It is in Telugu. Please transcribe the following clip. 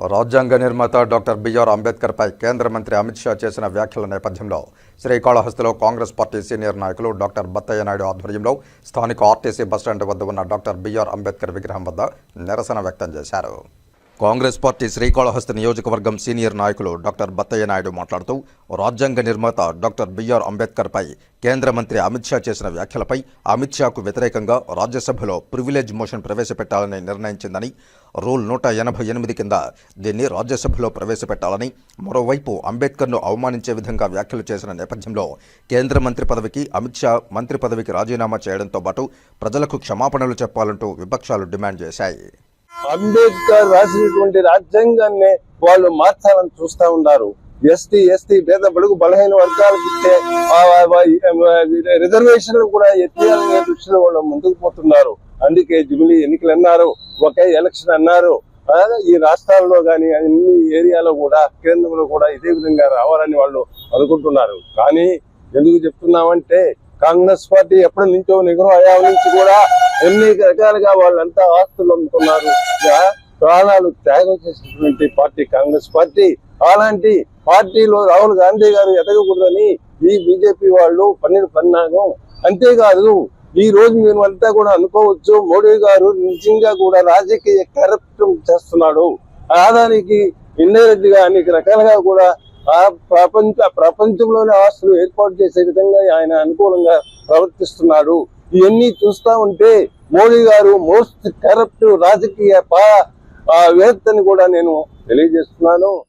రాజ్యాంగ నిర్మాత డాక్టర్ బిఆర్ అంబేద్కర్పై కేంద్ర మంత్రి అమిత్ షా చేసిన వ్యాఖ్యల నేపథ్యంలో శ్రీకాళహస్తిలో కాంగ్రెస్ పార్టీ సీనియర్ నాయకులు డాక్టర్ బత్తయ్య నాయుడు ఆధ్వర్యంలో స్థానిక ఆర్టీసీ బస్టాండ్ వద్ద ఉన్న డాక్టర్ బిఆర్ అంబేద్కర్ విగ్రహం వద్ద నిరసన వ్యక్తం చేశారు. కాంగ్రెస్ పార్టీ శ్రీకాళహస్తి నియోజకవర్గం సీనియర్ నాయకులు డాక్టర్ బత్తయ్య నాయుడు మాట్లాడుతూ రాజ్యాంగ నిర్మాత డాక్టర్ బిఆర్ అంబేద్కర్పై కేంద్ర మంత్రి అమిత్ షా చేసిన వ్యాఖ్యలపై అమిత్ షాకు వ్యతిరేకంగా రాజ్యసభలో ప్రివిలేజ్ మోషన్ ప్రవేశపెట్టాలని నిర్ణయించిందని రూల్ నూట ఎనభై ఎనిమిది కింద దీన్ని రాజ్యసభలో ప్రవేశపెట్టాలని మరోవైపు అంబేద్కర్ను అవమానించే విధంగా వ్యాఖ్యలు చేసిన నేపథ్యంలో కేంద్ర మంత్రి పదవికి అమిత్ షా మంత్రి పదవికి రాజీనామా చేయడంతో పాటు ప్రజలకు క్షమాపణలు చెప్పాలంటూ విపక్షాలు డిమాండ్ చేశాయి. అంబేద్కర్ రాసినటువంటి రాజ్యాంగాన్ని వాళ్ళు మార్చాలని చూస్తా ఉన్నారు. ఎస్టీ ఎస్టీ పేద బడుగు బలహీన వర్గాలకు ఇచ్చే రిజర్వేషన్లు కూడా ఎత్తియాలనే దృష్టిలో వాళ్ళు ముందుకు పోతున్నారు. అందుకే జుమిలీ ఎన్నికలు అన్నారు ఒకే ఎలక్షన్ అన్నారు. ఈ రాష్ట్రాల్లో కానీ అన్ని ఏరియాలో కూడా కేంద్రంలో కూడా ఇదే విధంగా రావాలని వాళ్ళు అనుకుంటున్నారు. కానీ ఎందుకు చెప్తున్నామంటే కాంగ్రెస్ పార్టీ ఎప్పటి నుంచో నిగ్రహ నుంచి కూడా ఎన్ని రకాలుగా వాళ్ళంతా ఆస్తులు అమ్ముకున్నారు ప్రాణాలు త్యాగం చేసినటువంటి పార్టీ కాంగ్రెస్ పార్టీ. అలాంటి పార్టీలో రాహుల్ గాంధీ గారు ఎదగకూడదని ఈ బీజేపీ వాళ్ళు పన్నెండు పన్నాగం. అంతేకాదు ఈ రోజు మీరు అంతా కూడా అనుకోవచ్చు మోడీ గారు నిజంగా కూడా రాజకీయ కార్యక్రమం చేస్తున్నాడు. ఆదానికి ఇండైరెక్ట్గా అనేక రకాలుగా కూడా ఆ ప్రపంచ ప్రపంచంలోనే ఆస్తులు ఏర్పాటు చేసే విధంగా ఆయన అనుకూలంగా ప్రవర్తిస్తున్నాడు. ఇవన్నీ చూస్తా ఉంటే మోడీ గారు మోస్ట్ కరప్ట్ రాజకీయ పా- వేత్తని కూడా నేను తెలియజేస్తున్నాను.